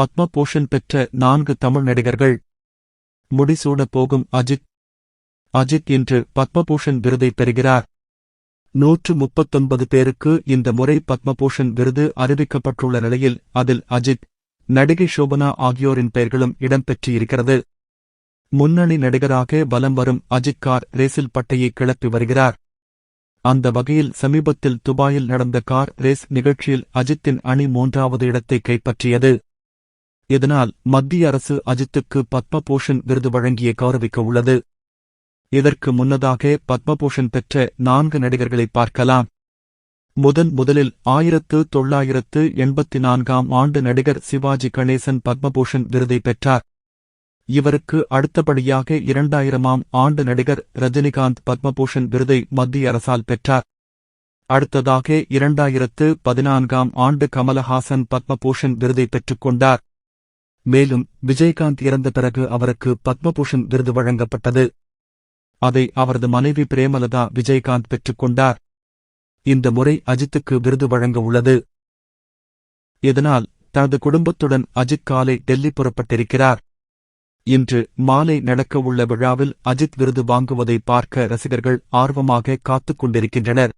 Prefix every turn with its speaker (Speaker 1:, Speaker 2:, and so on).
Speaker 1: பத்ம பூஷன் பெற்ற நான்கு தமிழ் நடிகர்கள். முடிசூடப் போகும் அஜித். அஜித் இன்று பத்மபூஷன் விருதை பெறுகிறார். நூற்று முப்பத்தொன்பது பேருக்கு இந்த முறை பத்மபூஷன் விருது அறிவிக்கப்பட்டுள்ள நிலையில் அதில் அஜித் நடிகை சோபனா ஆகியோரின் பெயர்களும் இடம்பெற்றிருக்கிறது. முன்னணி நடிகராக வலம் வரும் அஜித் கார் ரேசில் பட்டையை கிளப்பி வருகிறார். அந்த வகையில் சமீபத்தில் துபாயில் நடந்த கார் ரேஸ் நிகழ்ச்சியில் அஜித்தின் அணி மூன்றாவது இடத்தை கைப்பற்றியது. இதனால் மத்திய அரசு அஜித்துக்கு பத்மபூஷன் விருது வழங்கிய கௌரவிக்க உள்ளது. இதற்கு முன்னதாக பத்மபூஷன் பெற்ற நான்கு நடிகர்களை பார்க்கலாம். முதன் முதலில் ஆயிரத்து தொள்ளாயிரத்து எண்பத்தி நான்காம் ஆண்டு நடிகர் சிவாஜி கணேசன் பத்மபூஷன் விருதை பெற்றார். இவருக்கு அடுத்தபடியாக இரண்டாயிரமாம் ஆண்டு நடிகர் ரஜினிகாந்த் பத்மபூஷன் விருதை மத்திய அரசால் பெற்றார். அடுத்ததாக இரண்டாயிரத்து பதினான்காம் ஆண்டு கமலஹாசன் பத்மபூஷன் விருதை பெற்றுக் கொண்டார். மேலும் விஜயகாந்த் இறந்த பிறகு அவருக்கு பத்மபூஷன் விருது வழங்கப்பட்டது. அதை அவரது மனைவி பிரேமலதா விஜயகாந்த் பெற்றுக் கொண்டார். இந்த முறை அஜித்துக்கு விருது வழங்க உள்ளது. இதனால் தனது குடும்பத்துடன் அஜித் காலை டெல்லி புறப்பட்டிருக்கிறார். இன்று மாலை நடக்கவுள்ள விழாவில் அஜித் விருது வாங்குவதை பார்க்க ரசிகர்கள் ஆர்வமாக காத்துக் கொண்டிருக்கின்றனர்.